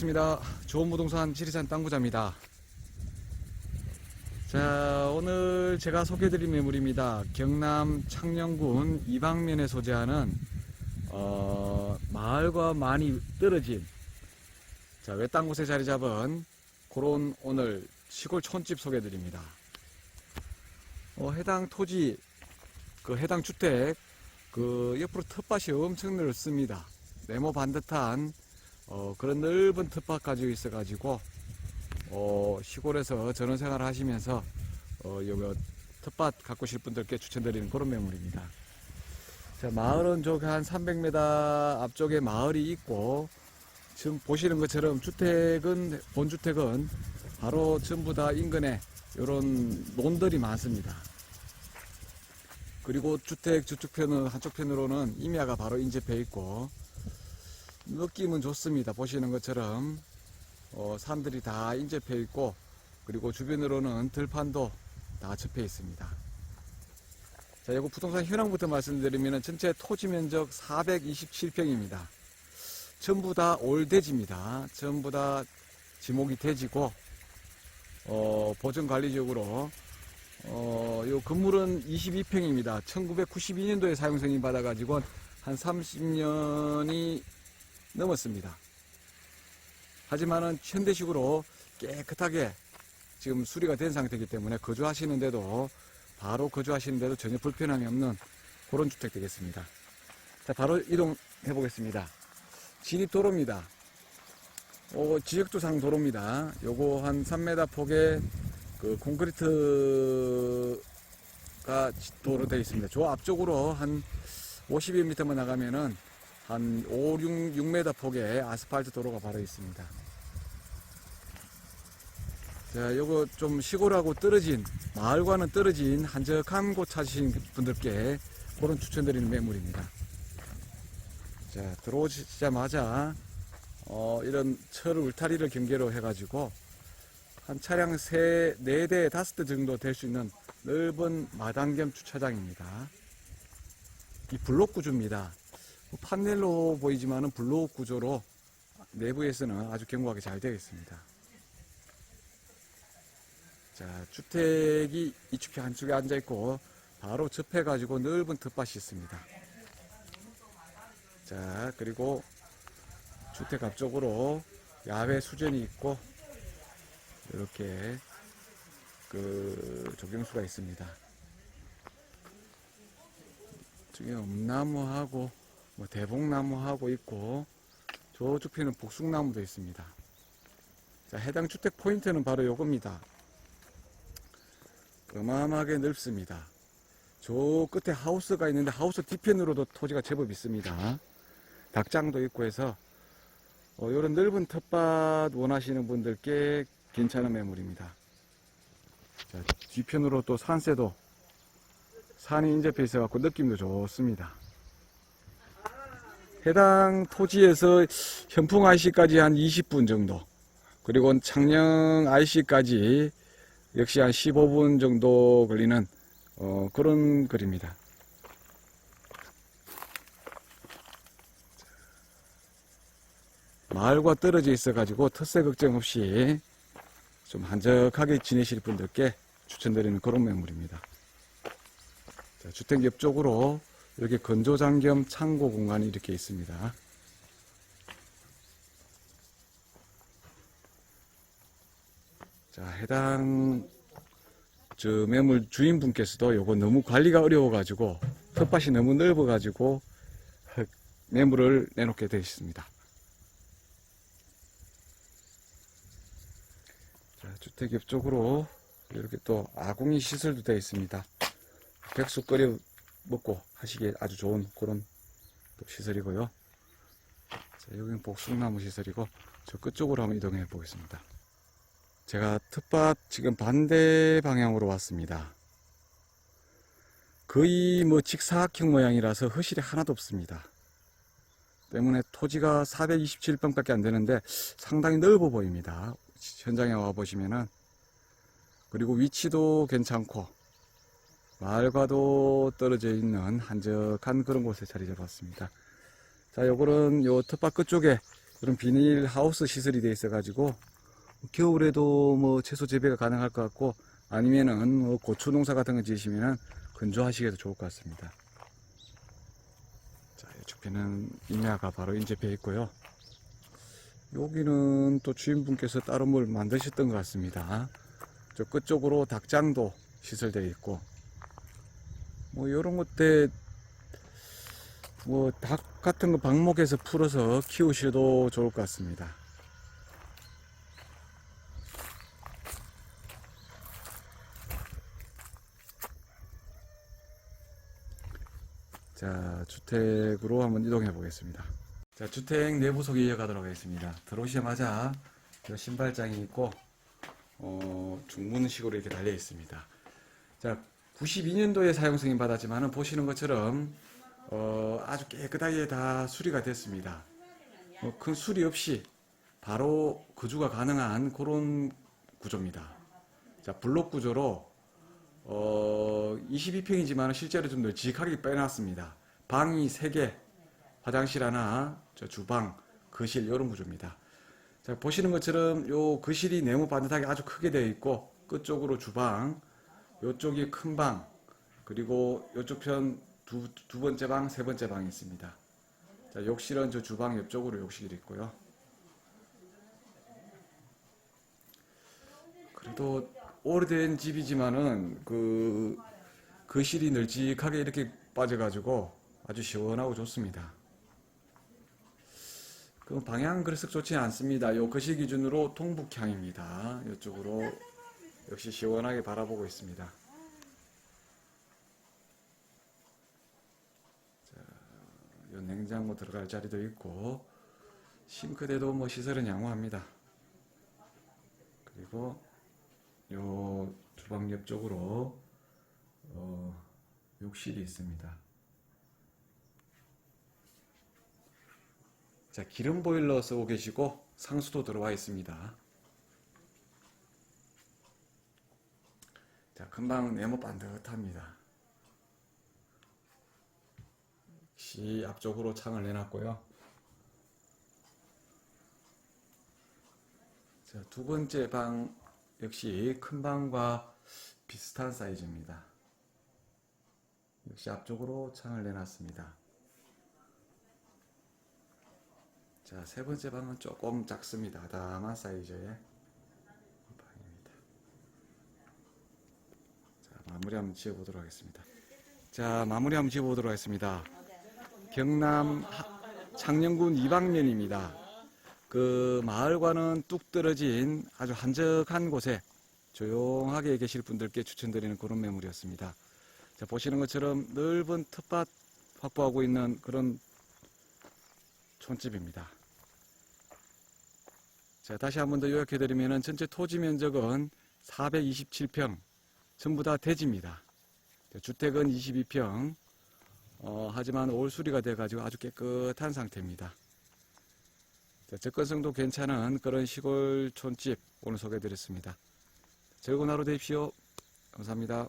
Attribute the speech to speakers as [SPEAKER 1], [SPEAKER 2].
[SPEAKER 1] 반갑습니다. 좋은 부동산 지리산 땅부자입니다. 자, 오늘 제가 소개해드릴 매물입니다. 경남 창녕군 이방면에 소재하는 어, 마을과 많이 떨어진 자, 외딴 곳에 자리 잡은 그런 오늘 시골 촌집 소개해드립니다. 어, 해당 토지, 그 해당 주택, 그 옆으로 텃밭이 엄청 넓습니다. 네모 반듯한 어, 그런 넓은 텃밭 가지고 있어가지고 어, 시골에서 전원 생활 하시면서 어, 요 텃밭 가꾸실 분들께 추천드리는 그런 매물입니다. 자, 마을은 저기 한 300m 앞쪽에 마을이 있고 지금 보시는 것처럼 주택은 본주택은 바로 전부 다 인근에 이런 논들이 많습니다. 그리고 주택 저쪽 편은 한쪽 편으로는 임야가 바로 인접해 있고 느낌은 좋습니다. 보시는 것처럼 어, 산들이 다 인접해 있고 그리고 주변으로는 들판도 다 접해 있습니다. 자, 이거 부동산 현황부터 말씀드리면 전체 토지 면적 427평입니다. 전부 다 올대지입니다. 전부 다 지목이 대지고 어, 보존 관리적으로 어, 요 건물은 22평입니다. 1992년도에 사용 승인 받아가지고 한 30년이 넘었습니다. 하지만은 현대식으로 깨끗하게 지금 수리가 된 상태이기 때문에 거주하시는데도 바로 거주하시는데도 전혀 불편함이 없는 그런 주택 되겠습니다. 자, 바로 이동해 보겠습니다. 진입 도로입니다. 어, 지역주상 도로입니다. 요거 한 3m 폭의 그 콘크리트가 도로 되어 있습니다. 저 앞쪽으로 한 52m만 나가면은 한 5, 6, 6m 폭의 아스팔트 도로가 바로 있습니다. 자, 요거 좀 시골하고 떨어진, 마을과는 떨어진 한적한 곳 찾으신 분들께 그런 추천드리는 매물입니다. 자, 들어오시자마자, 어, 이런 철 울타리를 경계로 해가지고, 한 차량 세, 네 대, 다섯 대 정도 될 수 있는 넓은 마당 겸 주차장입니다. 이 블록 구조입니다. 뭐 판넬로 보이지만은 블록 구조로 내부에서는 아주 견고하게 잘 되어 있습니다. 자, 주택이 이쪽에 한쪽에 앉아 있고 바로 접해 가지고 넓은 텃밭이 있습니다. 자, 그리고 주택 앞쪽으로 야외 수전이 있고 이렇게 그 조경수가 있습니다. 저기 음나무하고 뭐 대봉나무하고 있고 저쪽 편은 복숭나무도 있습니다. 자, 해당 주택 포인트는 바로 요겁니다. 어마어마하게 넓습니다. 저 끝에 하우스가 있는데 하우스 뒤편으로도 토지가 제법 있습니다. 닭장도 있고 해서 어, 이런 넓은 텃밭 원하시는 분들께 괜찮은 매물입니다. 자, 뒤편으로 또 산세도 산이 인접해 있어 갖고 느낌도 좋습니다. 해당 토지에서 현풍 IC까지 한 20분 정도 그리고 창녕 IC까지 역시 한 15분 정도 걸리는 어, 그런 거리입니다. 마을과 떨어져 있어 가지고 텃세 걱정 없이 좀 한적하게 지내실 분들께 추천드리는 그런 매물입니다. 자, 주택 옆쪽으로 이렇게 건조장 겸 창고 공간이 이렇게 있습니다. 자, 해당 저 매물 주인분께서도 요거 너무 관리가 어려워가지고 텃밭이 너무 넓어가지고 매물을 내놓게 되었습니다. 자, 주택 옆쪽으로 이렇게 또 아궁이 시설도 되어 있습니다. 백숙 끓여 먹고 하시기에 아주 좋은 그런 또 시설이고요. 자, 여기는 복숭나무 시설이고 저 끝쪽으로 한번 이동해 보겠습니다. 제가 텃밭 지금 반대 방향으로 왔습니다. 거의 뭐 직사각형 모양이라서 허실이 하나도 없습니다. 때문에 토지가 427평밖에 안 되는데 상당히 넓어 보입니다. 현장에 와 보시면은 그리고 위치도 괜찮고 마을과도 떨어져 있는 한적한 그런 곳에 자리 잡았습니다. 자, 요거는 요 텃밭 끝쪽에 그런 비닐 하우스 시설이 되어 있어가지고 겨울에도 뭐 채소 재배가 가능할 것 같고 아니면은 뭐 고추 농사 같은 거 지으시면은 건조하시기에도 좋을 것 같습니다. 자, 이쪽 편은 임야가 바로 인접해 있고요. 여기는 또 주인분께서 따로 뭘 만드셨던 것 같습니다. 저 끝쪽으로 닭장도 시설되어 있고 뭐 이런 것들 뭐 닭 같은 거 방목에서 풀어서 키우셔도 좋을 것 같습니다. 자, 주택으로 한번 이동해 보겠습니다. 자, 주택 내부 소개 이어가도록 하겠습니다. 들어오시자마자 저 신발장이 있고, 어, 중문식으로 이렇게 달려 있습니다. 자, 92년도에 사용 승인 받았지만은 보시는 것처럼, 어, 아주 깨끗하게 다 수리가 됐습니다. 어, 큰 수리 없이 바로 거주가 가능한 그런 구조입니다. 자, 블록 구조로 어, 22평이지만 실제로 좀 널찍하게 빼놨습니다. 방이 3개, 화장실 하나, 저 주방, 거실 이런 구조입니다. 자, 보시는 것처럼 요 거실이 네모 반듯하게 아주 크게 되어 있고 끝쪽으로 주방, 요쪽이 큰 방, 그리고 요쪽 편 두, 두 번째 방, 세 번째 방이 있습니다. 자, 욕실은 저 주방 옆쪽으로 욕실이 있고요. 그래도 오래된 집이지만은 그 거실이 널찍하게 이렇게 빠져가지고 아주 시원하고 좋습니다. 그 방향 그렇게 좋지 않습니다. 요 거실 기준으로 동북향입니다. 이쪽으로 역시 시원하게 바라보고 있습니다. 자, 요 냉장고 들어갈 자리도 있고 싱크대도 뭐 시설은 양호합니다. 그리고 요 주방 옆쪽으로 어, 욕실이 있습니다. 자, 기름 보일러 쓰고 계시고 상수도 들어와 있습니다. 금방 네모 반듯합니다. 역시 앞쪽으로 창을 내놨고요. 자, 두 번째 방 역시 큰 방과 비슷한 사이즈입니다. 역시 앞쪽으로 창을 내놨습니다. 자, 세 번째 방은 조금 작습니다. 다만 사이즈의 방입니다. 자, 마무리 한번 지어보도록 하겠습니다. 자, 마무리 한번 지어보도록 하겠습니다. 경남 하- 창녕군 이방면입니다. 그 마을과는 뚝 떨어진 아주 한적한 곳에 조용하게 계실 분들께 추천드리는 그런 매물이었습니다. 자, 보시는 것처럼 넓은 텃밭 확보하고 있는 그런 촌집입니다. 자, 다시 한 번 더 요약해드리면 전체 토지 면적은 427평, 전부 다 대지입니다. 주택은 22평, 어, 하지만 올 수리가 돼가지고 아주 깨끗한 상태입니다. 자, 접근성도 괜찮은 그런 시골 촌집 오늘 소개해드렸습니다. 즐거운 하루 되십시오. 감사합니다.